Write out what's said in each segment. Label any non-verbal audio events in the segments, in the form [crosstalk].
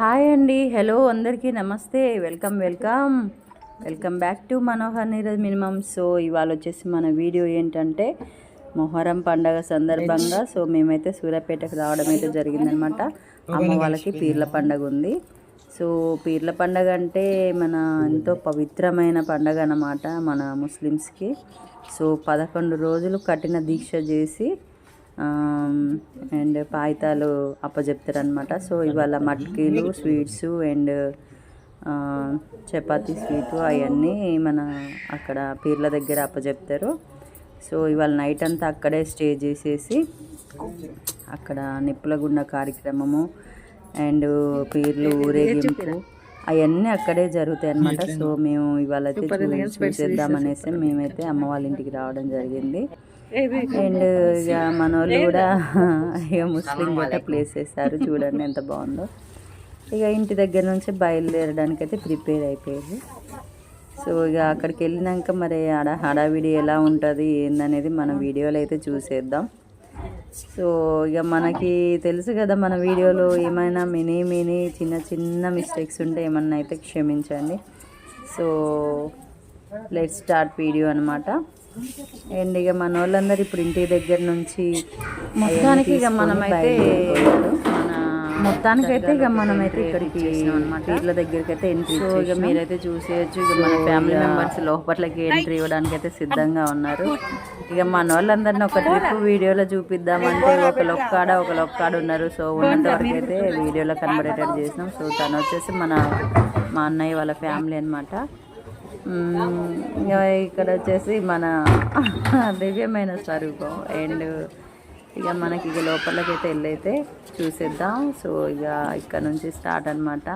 Hi అండి. Hello అందరికీ నమస్తే. Welcome welcome. Welcome back to Manohar Neeraj minimum so ఇవాళ వచ్చేసి మన వీడియో ఏంటంటే మొహరం పండగ సందర్భంగా. సో మేమైతే సూర్యాపేటకు రావడం అయితే జరిగిందనమాట అమ్మ వాళ్ళకి పీర్ల పండగ ఉంది. సో పీర్ల పండగ అంటే మన ఎంతో పవిత్రమైన పండగ అన్నమాట మన ముస్లిమ్స్కి. సో పదకొండు రోజులు కఠిన దీక్ష చేసి అండ్ పాయితాలు అప్పచెప్తారనమాట సో ఇవాళ మట్కీలు స్వీట్స్ అండ్ చపాతీ స్వీటు అవన్నీ మన అక్కడ పీర్ల దగ్గర అప్పచెప్తారు సో ఇవాళ నైట్ అంతా అక్కడే స్టే చేసేసి అక్కడ నిప్పుల గుండ కార్యక్రమము అండ్ పీర్లు ఊరేగింపు అవన్నీ అక్కడే జరుగుతాయి అన్నమాట సో మేము ఇవాళ అయితే చూసేద్దామనేసి మేమైతే అమ్మ వాళ్ళ ఇంటికి రావడం జరిగింది. అండ్ ఇక మన వాళ్ళు కూడా ఇక ముస్లిం గట్ట ప్లేస్ చేస్తారు చూడండి ఎంత బాగుందో. ఇక ఇంటి దగ్గర నుంచి బయలుదేరడానికి అయితే ప్రిపేర్ అయిపోయింది సో ఇక అక్కడికి వెళ్ళినాక మరి ఆడ హడావిడి ఎలా ఉంటుంది ఏందనేది మన వీడియోలో అయితే చూసేద్దాం. సో ఇక మనకి తెలుసు కదా మన వీడియోలో ఏమైనా మినీ మినీ చిన్న చిన్న మిస్టేక్స్ ఉంటే ఏమన్నా అయితే క్షమించండి. సో లెట్ స్టార్ట్ వీడియో అనమాట అండ్ ఇక మన వాళ్ళందరూ ఇప్పుడు ఇంటి దగ్గర నుంచి మొత్తానికి ఇక మనమైతే మన మొత్తానికైతే ఇక మనమైతే ఇక్కడికి అనమాట వీళ్ళ దగ్గరికి అయితే ఎంట్రీ సో ఇక మీరైతే చూసేయచ్చు. ఇక మన ఫ్యామిలీ మెంబర్స్ లోపట్లకి ఎంట్రీ ఇవ్వడానికి అయితే సిద్ధంగా ఉన్నారు. ఇక మన వాళ్ళందరినీ ఒక ట్రిప్ వీడియోలో చూపిద్దామంటే ఒక లొక్కాడ ఒక లొక్కాడ ఉన్నారు. సో ఉన్నంత వరకు అయితే వీడియోలో కనబడేటట్టు చేసినాం. సో తను వచ్చేసి మన మా అన్నయ్య వాళ్ళ ఫ్యామిలీ అనమాట ఇక్కడ వచ్చేసి మన దివ్యమైన స్వరూపం. అండ్ ఇక మనకి ఇక లోపలికి అయితే వెళ్ళైతే చూసేద్దాం. సో ఇక ఇక్కడ నుంచి స్టార్ట్ అనమాట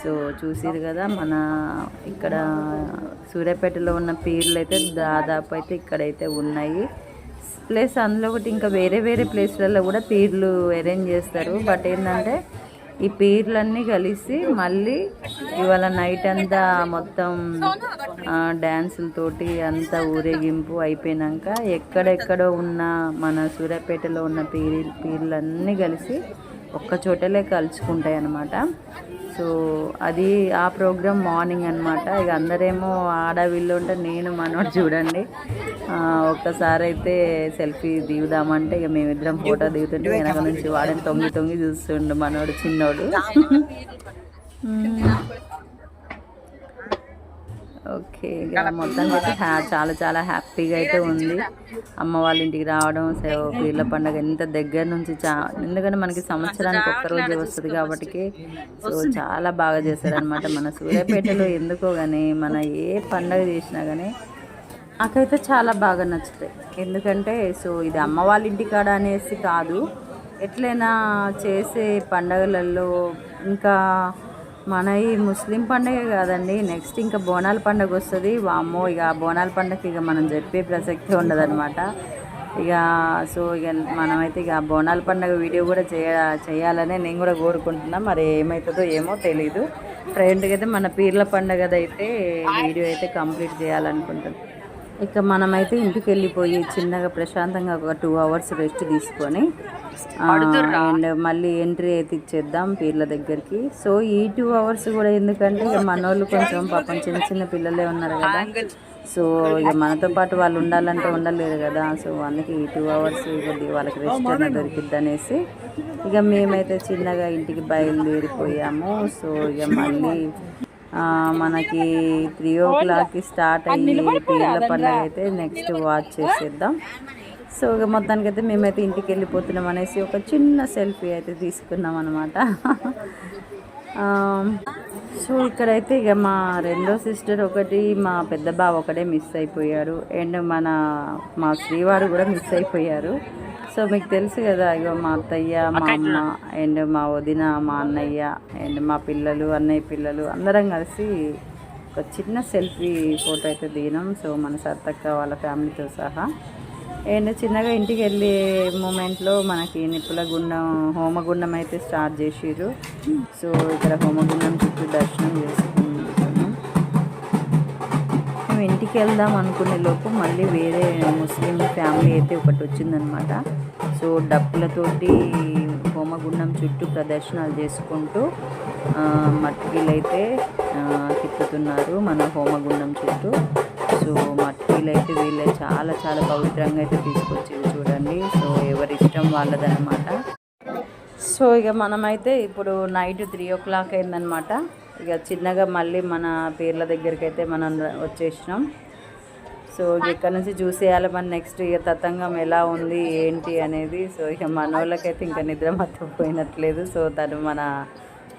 సో చూసిరు కదా మన ఇక్కడ సూర్యాపేటలో ఉన్న పీర్లు అయితే దాదాపు అయితే ఇక్కడైతే ఉన్నాయి. ప్లస్ అందులో ఒకటి ఇంకా వేరే వేరే ప్లేస్లలో కూడా పీర్లు అరేంజ్ చేస్తారు. బట్ ఏంటంటే ఈ పీర్లన్నీ కలిసి మళ్ళీ ఇవాళ నైట్ అంతా మొత్తం డ్యాన్సులతోటి అంతా ఊరేగింపు అయిపోయినాక ఎక్కడెక్కడో ఉన్న మన సూర్యాపేటలో ఉన్న పీర్ పీర్లన్నీ కలిసి ఒక్క చోటలే కలుసుకుంటాయి అన్నమాట సో అది ఆ ప్రోగ్రామ్ మార్నింగ్ అనమాట ఇక అందరేమో ఆడవిల్లు ఉంటే నేను మనోడు చూడండి. ఒక్కసారి అయితే సెల్ఫీ దిగుదామంటే ఇక మేమిద్దరం ఫోటో దిగుతుంటే వెనక నుంచి వాడని తొంగి తొంగి చూస్తుండు మనోడు చిన్నోడు. [laughs] ఓకే మొత్తానికి హ్యా- చాలా చాలా హ్యాపీగా అయితే ఉంది. అమ్మ వాళ్ళ ఇంటికి రావడం సో పీర్ల పండుగ ఎంత దగ్గర నుంచి చా ఎందుకంటే మనకి సంవత్సరానికి ఒక్క రోజే వస్తుంది కాబట్టి సో చాలా బాగా చేస్తారనమాట మన సూర్యాపేటలో ఎందుకో కానీ మన ఏ పండగ చేసినా కానీ నాకైతే చాలా బాగా నచ్చుతాయి. ఎందుకంటే సో ఇది అమ్మ వాళ్ళ ఇంటికాడ అనేసి కాదు. ఎట్లయినా చేసే పండగలలో ఇంకా మన ఈ ముస్లిం పండుగ కాదండి. నెక్స్ట్ ఇంకా బోనాల పండుగ వస్తుంది. వామ్మో ఇక ఆ బోనాల పండుగకి ఇక మనం చెప్పే ప్రసక్తి ఉండదన్నమాట. ఇక సో ఇక మనమైతే ఇక బోనాల పండుగ వీడియో కూడా చేయ చేయాలనే నేను కూడా కోరుకుంటున్నా. మరి ఏమవుతుందో ఏమో తెలీదు. ఫ్రెండ్కి అయితే మన పీర్ల పండగ అయితే వీడియో అయితే కంప్లీట్ చేయాలనుకుంటున్నాను ఇక మనమైతే ఇంటికి వెళ్ళిపోయి చిన్నగా ప్రశాంతంగా ఒక టూ అవర్స్ రెస్ట్ తీసుకొని అండ్ మళ్ళీ ఎంట్రీ అయితే ఇచ్చేద్దాం పీర్ల దగ్గరికి. సో ఈ టూ అవర్స్ కూడా ఎందుకంటే ఇక మనోళ్ళు కొంచెం పాపం చిన్న చిన్న పిల్లలే ఉన్నారు కదా. సో ఇక మనతో పాటు వాళ్ళు ఉండాలంటే ఉండలేరు కదా. సో అందుకే ఈ టూ అవర్స్ కొద్దిగా వాళ్ళకి రెస్ట్ అనేది దొరికిద్ది అనేసి ఇక మేమైతే చిన్నగా ఇంటికి బయలుదేరిపోయాము. సో ఇక మళ్ళీ మనకి త్రీ ఓ క్లాక్కి స్టార్ట్ అయ్యి పీర్ల పండుగ అయితే నెక్స్ట్ వాచ్ చేసేద్దాం. సో ఇక మొత్తానికి అయితే మేమైతే ఇంటికి వెళ్ళిపోతున్నాం అనేసి ఒక చిన్న సెల్ఫీ అయితే తీసుకున్నాం అనమాట సో ఇక్కడైతే ఇక మా రెండో సిస్టర్ ఒకటి మా పెద్ద బావ ఒకటే మిస్ అయిపోయారు. అండ్ మన మా శ్రీవారు కూడా మిస్ అయిపోయారు. సో మీకు తెలుసు కదా ఇగో మా అత్తయ్య మా అమ్మ అండ్ మా వదిన మా అన్నయ్య అండ్ మా పిల్లలు అన్నయ్య పిల్లలు అందరం కలిసి ఒక చిన్న సెల్ఫీ ఫోటో అయితే దిగినాం. సో మన సత్తక్క వాళ్ళ ఫ్యామిలీతో సహా. అండ్ చిన్నగా ఇంటికి వెళ్ళే మూమెంట్లో మనకి నిప్పుల గుండం హోమగుండం అయితే స్టార్ట్ చేసిర్రు. సో ఇక్కడ హోమగుండం చుట్టూ దర్శనం చేసుకుంటున్నాం మేము ఇంటికి వెళ్దాం అనుకునే లోపు మళ్ళీ వేరే ముస్లిం ఫ్యామిలీ అయితే ఒకటి వచ్చిందనమాట. సో డప్పులతోటి హోమగుండం చుట్టూ ప్రదర్శనలు చేసుకుంటూ మట్టిలైతే మట్టికీలు అయితే తిప్పుతున్నారు మన హోమగుండం చుట్టూ. సో మట్టికీలు అయితే వీళ్ళే చాలా చాలా పవిత్రంగా అయితే తీసుకొచ్చేవి చూడండి. సో ఎవరి ఇష్టం వాళ్ళదనమాట. సో ఇక మనమైతే ఇప్పుడు నైట్ త్రీ ఓ క్లాక్ అయిందనమాట. ఇక చిన్నగా మళ్ళీ మన పేర్ల దగ్గరికి అయితే మనం వచ్చేసినాం. సో ఇక్కడ నుంచి చూసేయాలి మన నెక్స్ట్ ఇక తతంగం ఎలా ఉంది ఏంటి అనేది. సో ఇక మనోళ్ళకైతే ఇంకా నిద్ర మొత్తం పోయినట్లేదు. సో తను మన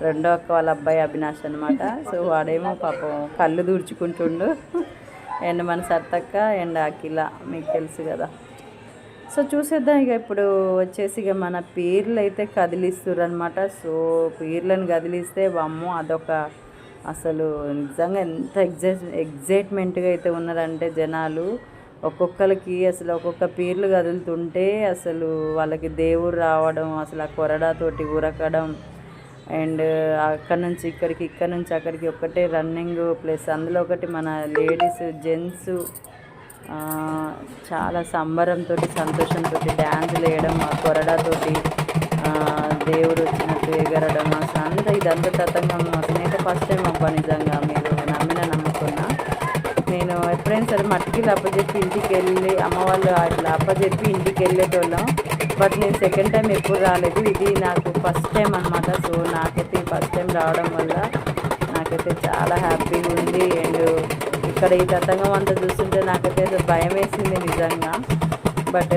రెండో అక్క వాళ్ళ అబ్బాయి అవినాష్ అనమాట సో వాడేమో పాపం కళ్ళు దూడ్చుకుంటుండు. అండ్ మన సత్తక్క అండ్ అఖిల మీకు తెలుసు కదా. సో చూసేద్దాం ఇక ఇప్పుడు వచ్చేసి ఇక మన పీర్లు అయితే కదిలిస్తారు అనమాట సో పీర్లను కదిలిస్తే వామ్మో అదొక అసలు నిజంగా ఎంత ఎగ్జైట్ ఎగ్జైట్మెంట్గా అయితే ఉన్నారంటే జనాలు ఒక్కొక్కరికి అసలు ఒక్కొక్క పీర్లు కదులుతుంటే అసలు వాళ్ళకి దేవుడు రావడం అసలు ఆ కొరడాతోటి ఉరకడం అండ్ అక్కడ నుంచి ఇక్కడికి ఇక్కడ నుంచి అక్కడికి ఒకటే రన్నింగ్ ప్లస్ అందులో ఒకటి మన లేడీస్ జెంట్స్ చాలా సంబరంతో సంతోషంతో డ్యాన్స్ వేయడం ఆ కొరడాతోటి దేవుడు వచ్చినట్టు ఎగరడం అసలు అంతా ఇదంతా సరే అప్పచెప్పి ఇంటికి వెళ్ళి అమ్మ వాళ్ళు అట్లా అప్పచెప్పి ఇంటికి వెళ్ళేటోళ్ళం బట్ నేను సెకండ్ టైం ఎప్పుడు రాలేదు. ఇది నాకు ఫస్ట్ టైం అనమాట సో నాకైతే ఫస్ట్ టైం రావడం వల్ల నాకైతే చాలా హ్యాపీగా ఉంది. అండ్ ఇక్కడ ఈ తతంగం అంతా చూస్తుంటే నాకైతే భయం వేసింది నిజంగా. బట్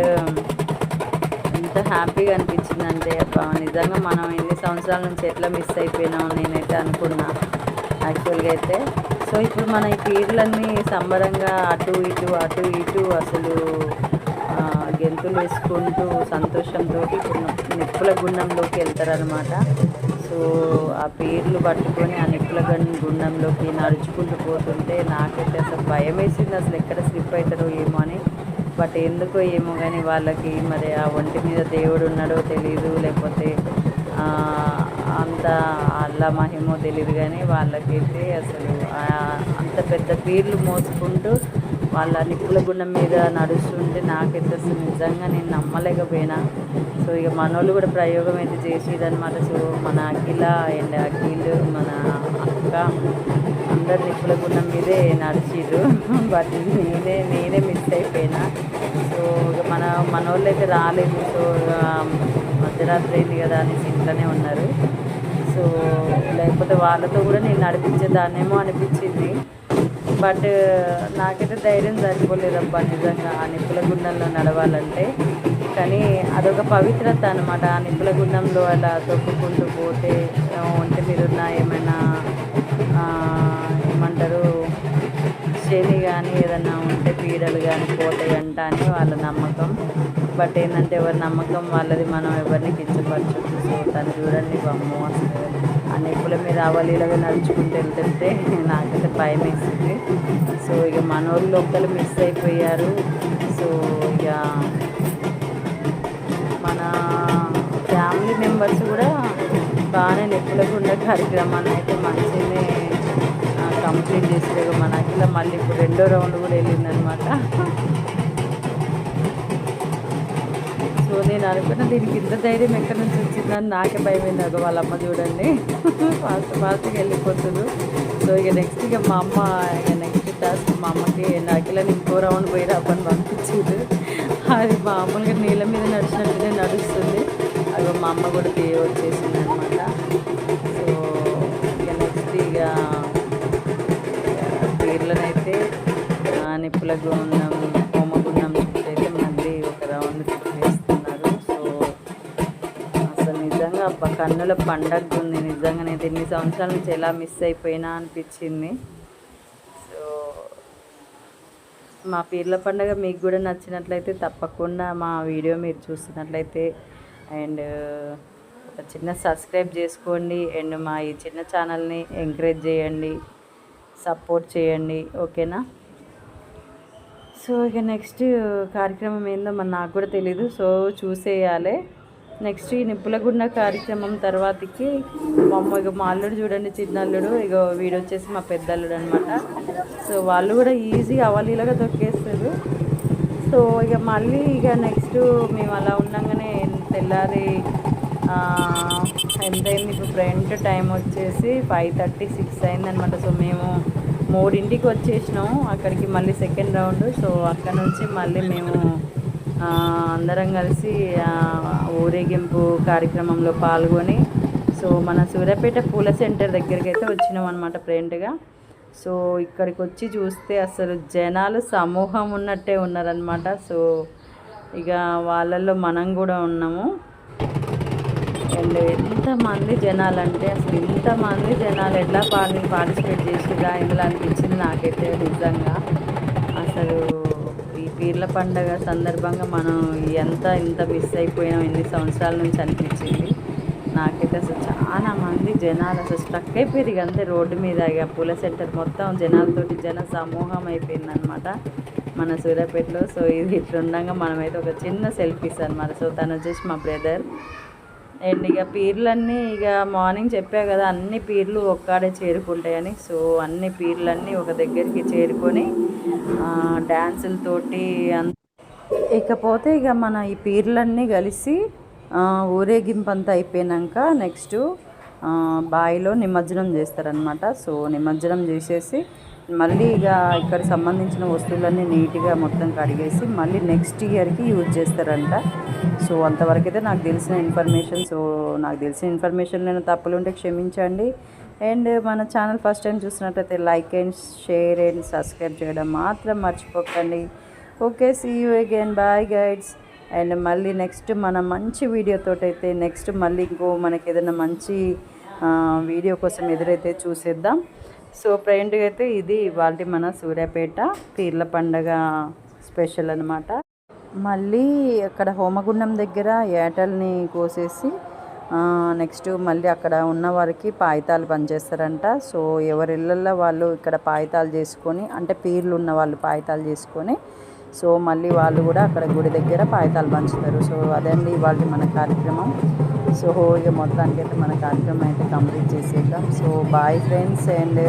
ఎంత హ్యాపీగా అనిపించిందంటే అబ్బా నిజంగా మనం ఎన్ని సంవత్సరాల నుంచి ఎట్లా మిస్ అయిపోయినాం నేనైతే అనుకున్నా. యాక్చువల్గా అయితే. సో ఇప్పుడు మన ఈ పీర్లన్నీ సంబరంగా అటు ఇటు అటు ఇటు అసలు గెంతులు వేసుకుంటూ సంతోషంతో నిప్పుల గుండంలోకి వెళ్తారనమాట సో ఆ పీర్లు పట్టుకొని ఆ నిప్పుల గుండంలోకి నడుచుకుంటూ పోతుంటే నాకైతే అసలు భయం వేసింది అసలు ఎక్కడ స్లిప్ అవుతారో ఏమో అని. బట్ ఎందుకో ఏమో కానీ వాళ్ళకి మరి ఆ ఒంటి మీద దేవుడు ఉన్నాడో తెలియదు లేకపోతే అంత అల్లా మహిమో తెలియదు కానీ వాళ్ళకైతే అసలు అంత పెద్ద పీర్లు మోసుకుంటూ వాళ్ళ నిప్పుల గుండం మీద నడుస్తుంటే నాకైతే అసలు నిజంగా నేను నమ్మలేకపోయినా. సో ఇక మనోళ్ళు కూడా ప్రయోగం అయితే చేసేదనమాట సో మన అఖిల అండ్ అఖిల్ మన అక్క అందరు నిప్పుల గుండం మీదే నడిచిర్రు. బట్ నేనే నేనే మిస్ అయిపోయినా. సో ఇక మన మనోళ్ళు అయితే రాలేదు. సో ఇక మధ్యరాత్రి అయింది కదా అనేసి ఇంట్లోనే ఉన్నారు. లేకపోతే వాళ్ళతో కూడా నేను నడిపించేదాన్నేమో అనిపించింది. బట్ నాకైతే ధైర్యం సరిపోలేదబ్బా నిజంగా ఆ నిప్పుల గుండంలో నడవాలంటే. కానీ అదొక పవిత్రత అనమాట ఆ నిప్పుల గుండంలో అలా తొక్కుకుంటూ పోతే ఒంటి మీద ఏమైనా ఏమంటారు శని కానీ ఏదైనా ఉంటే పీడలు కానీ పోతాయంట అని వాళ్ళ నమ్మకం. బట్ ఏంటంటే ఎవరి నమ్మకం వాళ్ళది మనం ఎవరిని కించపరచు సో తను చూడండి బొమ్మ అసలు ఆ నిప్పుల మీద అవలీలగా నడుచుకుంటూ వెళ్తుంటే నాకైతే భయం వేసింది. సో ఇక మనోళ్ళు ఒక్కరు మిస్ అయిపోయారు. సో ఇక మన ఫ్యామిలీ మెంబర్స్ కూడా బాగానే నిప్పుల గుండె కార్యక్రమాన్ని అయితే మంచిగానే కంప్లీట్ చేసేది మన అఖిల మళ్ళీ ఇప్పుడు రెండో రౌండ్ కూడా వెళ్ళిందనమాట. సో నేను అనుకున్న దీనికి ఇంత ధైర్యం ఎక్కడి నుంచి వచ్చిందని నాకే భయమైంది అదో వాళ్ళ అమ్మ చూడండి. ఫాస్ట్ ఫాస్ట్గా వెళ్ళిపోతుంది సో ఇక నెక్స్ట్ ఇక మా అమ్మ ఇక నెక్స్ట్ టాస్క్ మా అమ్మకి అఖిలని ఇంకో రౌండ్ పోయి రమ్మని పంపించింది. అది మామూలుగా నీళ్ళ మీద నడిచినట్టునే నడుస్తుంది. అది మా అమ్మ కూడా దిగి వచ్చేసింది అనమాట సో ఇక నెక్స్ట్ ఇక పీర్లనైతే నిప్పులకు ఉన్నాము కన్నుల పండగ ఉంది నిజంగా నేను ఎన్ని సంవత్సరాల నుంచి ఎలా మిస్ అయిపోయినా అనిపించింది. సో మా పీర్ల పండుగ మీకు కూడా నచ్చినట్లయితే తప్పకుండా మా వీడియో మీరు చూస్తున్నట్లయితే అండ్ ఒక చిన్న సబ్స్క్రైబ్ చేసుకోండి. అండ్ మా ఈ చిన్న ఛానల్ని ఎంకరేజ్ చేయండి. సపోర్ట్ చేయండి. ఓకేనా? సో ఇక నెక్స్ట్ కార్యక్రమం ఏందో మరి నాకు కూడా తెలీదు. సో చూసేయాలి. నెక్స్ట్ ఈ నిప్పులగుండ కార్యక్రమం తర్వాతకి మా అమ్మ ఇక మా అల్లుడు చూడండి చిన్న అల్లుడు ఇక వీడు వచ్చేసి మా పెద్ద అల్లుడు అనమాట సో వాళ్ళు కూడా ఈజీగా అవలీలగా తొక్కేస్తారు. సో ఇక మళ్ళీ ఇక నెక్స్ట్ మేము అలా ఉండగానే తెల్లారి ఎంతైంది ఇప్పుడు ఫ్రంట్ టైం వచ్చేసి ఫైవ్ థర్టీ సిక్స్ అయిందనమాట సో మేము మూడింటికి వచ్చేసినాము అక్కడికి మళ్ళీ సెకండ్ రౌండ్. సో అక్కడ నుంచి మళ్ళీ మేము అందరం కలిసి ఊరేగింపు కార్యక్రమంలో పాల్గొని సో మన సూర్యాపేట పూల సెంటర్ దగ్గరికి అయితే వచ్చినాం అనమాట ఫ్రెండ్గా. సో ఇక్కడికి వచ్చి చూస్తే అసలు జనాలు సమూహం ఉన్నట్టే ఉన్నారనమాట సో ఇక వాళ్ళల్లో మనం కూడా ఉన్నాము. అండ్ ఎంతమంది జనాలు అంటే అసలు ఇంతమంది జనాలు ఎట్లా పార్టీ పార్టిసిపేట్ చేసిరా ఇందులో అనిపించింది నాకైతే నిజంగా. అసలు పీర్ల పండగ సందర్భంగా మనం ఎంత ఇంత మిస్ అయిపోయినాం ఎన్ని సంవత్సరాల నుంచి అనిపించింది. నాకైతే అసలు చాలా మంది జనాలు అసలు స్ట్రక్ అయిపోయారు ఇక అంతే రోడ్డు మీద. ఇక పూల సెంటర్ మొత్తం జనాలతోటి జన సమూహం అయిపోయింది అనమాట మన సూర్యాపేటలో. సో ఇది ఇట్లుండగా మనమైతే ఒక చిన్న సెల్ఫీస్ అనమాట సో తను వచ్చేసి మా బ్రదర్ అండ్ ఇక పీర్లన్నీ ఇక మార్నింగ్ చెప్పా కదా అన్ని పీర్లు ఒక్కడే చేరుకుంటాయని. సో అన్ని పీర్లన్నీ ఒక దగ్గరికి చేరుకొని డ్యాన్సులతోటి అంత ఇకపోతే ఇక మన ఈ పీర్లన్నీ కలిసి ఊరేగింపంతా ఊరేగింపు అంతా అయిపోయినాక నెక్స్ట్ బావిలో నిమజ్జనం చేస్తారనమాట సో నిమజ్జనం చేసేసి మళ్ళీ ఇక ఇక్కడ సంబంధించిన వస్తువులన్నీ నీట్గా మొత్తం కడిగేసి మళ్ళీ నెక్స్ట్ ఇయర్కి యూజ్ చేస్తారంట. సో అంతవరకు అయితే నాకు తెలిసిన ఇన్ఫర్మేషన్ సో నాకు తెలిసిన ఇన్ఫర్మేషన్ నేను తప్పులుంటే క్షమించండి. అండ్ మన ఛానల్ ఫస్ట్ టైం చూసినట్లయితే like and share and subscribe చేయడం మాత్రం మర్చిపోకండి. Okay see you again bye guys and మళ్ళీ నెక్స్ట్ మన మంచి వీడియోతో అయితే నెక్స్ట్ మళ్ళీ ఇంకో మనకి ఏదైనా మంచి వీడియో కోసం ఎదురైతే చూసేద్దాం. సో ఫ్రెండ్ అయితే ఇది ఇవాళ మన సూర్యాపేట పీర్ల పండగ స్పెషల్ అనమాట మళ్ళీ అక్కడ హోమగుండం దగ్గర ఏటల్ని కోసేసి నెక్స్ట్ మళ్ళీ అక్కడ ఉన్న వారికి పాయితాలు పనిచేస్తారంట సో ఎవరి ఇళ్ళల్లో వాళ్ళు ఇక్కడ పాయితాలు చేసుకొని అంటే పీర్లు ఉన్న వాళ్ళు పాయితాలు చేసుకొని సో మళ్ళీ వాళ్ళు కూడా అక్కడ గుడి దగ్గర పాయితాలు పంచుతారు. సో అదండి ఇవాళ మన కార్యక్రమం. సో ఇక మొత్తానికి అయితే మన కార్యక్రమం అయితే కంప్లీట్ చేసేద్దాం. సో బాయ్ ఫ్రెండ్స్ అండ్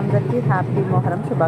అందరికీ హ్యాపీ మొహరం శుభాకాంక్షలు.